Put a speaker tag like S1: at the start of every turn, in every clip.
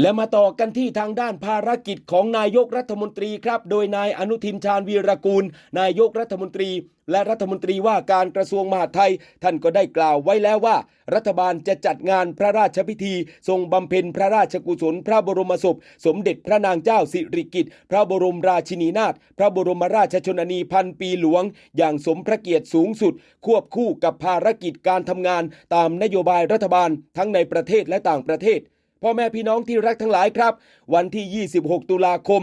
S1: และมาต่อกันที่ทางด้านภารกิจของนายกรัฐมนตรีครับ โดยนายอนุทินชาญวีรกูล นายกรัฐมนตรี และรัฐมนตรีว่าการกระทรวงมหาดไทย ท่านก็ได้กล่าวไว้แล้วว่า รัฐบาลจะจัดงานพระราชพิธี ทรงบำเพ็ญพระราชกุศลพระบรมศพ สมเด็จพระนางเจ้าสิริกิติ์พระบรมราชินีนาถพระบรมราชชนนีพันปีหลวง อย่างสมพระเกียรติสูงสุด ควบคู่กับภารกิจการทำงาน ตามนโยบายรัฐบาลทั้งในประเทศและต่างประเทศ พ่อแม่พี่น้องที่รักทั้งหลายครับ วันที่ 26 ตุลาคม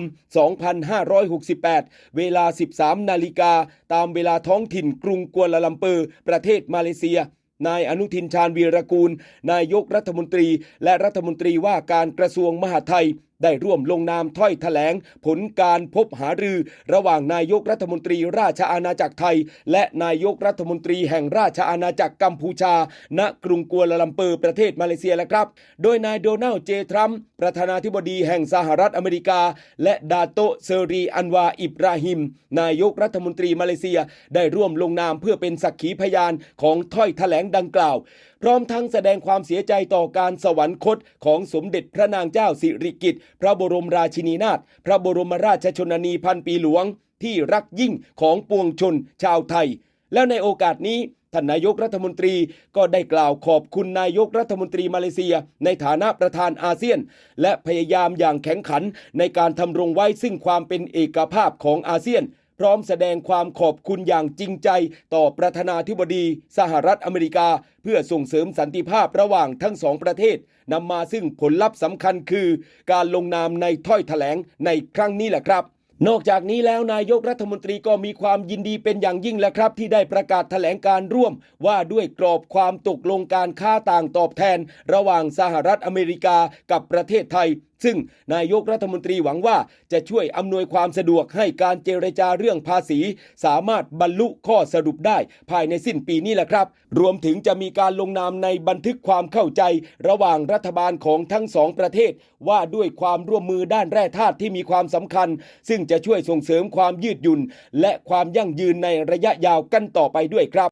S1: 2568 เวลา 13 นาฬิกา ตามเวลาท้องถิ่นกรุงกัวลาลัมเปอร์ ประเทศมาเลเซีย นายอนุทินชาญวีรกูล นายกรัฐมนตรี และรัฐมนตรีว่าการกระทรวงมหาดไทย ได้ร่วมลงนามถ้อยแถลง ผลการพบหารือ ระหว่างนายกรัฐมนตรีราชอาณาจักรไทย และนายกรัฐมนตรีแห่งราชอาณาจักรกัมพูชา ณกรุงกัวลาลัมเปอร์ประเทศมาเลเซียแล้วครับ โดยนายโดนัลด์เจทรัมป์ประธานาธิบดีแห่งสหรัฐอเมริกา และดาโตเซรีอันวาอิบราฮิม นายกรัฐมนตรีมาเลเซีย ได้ร่วมลงนามเพื่อเป็นสักขีพยานของถ้อยแถลงดังกล่าว พร้อมทั้งแสดงความเสียใจต่อการสวรรคตของสมเด็จพระนางเจ้าสิริกิติ์พระบรมราชินีนาถพระบรมราชชนนีพันปีหลวง ที่รักยิ่งของปวงชนชาวไทย แล้วในโอกาสนี้ท่านนายกรัฐมนตรีก็ได้กล่าวขอบคุณนายกรัฐมนตรีมาเลเซีย ในฐานะประธานอาเซียน และพยายามอย่างแข็งขันในการทำรงไว้ซึ่งความเป็นเอกภาพของอาเซียน ร้อมแสดงความขอบคุณอย่างจริงใจต่อประธานาธิบดีสหรัฐอเมริกา เพื่อส่งเสริมสันติภาพระหว่างทั้งสองประเทศนำมาซึ่งผลลัพธ์สำคัญคือ การลงนามในถ้อยแถลงในครั้งนี้แหละครับ นอกจากนี้แล้วนายกรัฐมนตรีก็มีความยินดีเป็นอย่างยิ่งแหละครับ ที่ได้ประกาศแถลงการร่วม ว่าด้วยกรอบความตกลงการค้าต่างตอบแทน ระหว่างสหรัฐอเมริกากับประเทศไทย ซึ่งนายกรัฐมนตรีหวังว่าจะช่วยอำนวยความสะดวกให้การเจรจาเรื่องภาษี สามารถบรรลุข้อสรุปได้ ภายในสิ้นปีนี้แหละครับ รวมถึงจะมีการลงนามในบันทึกความเข้าใจ ระหว่างรัฐบาลของทั้งสองประเทศ ว่าด้วยความร่วมมือด้านแร่ธาตุที่มีความสำคัญ ซึ่งจะจะช่วยส่งเสริมความยืดหยุ่นและความยั่งยืนในระยะยาวกันต่อไปด้วยครับ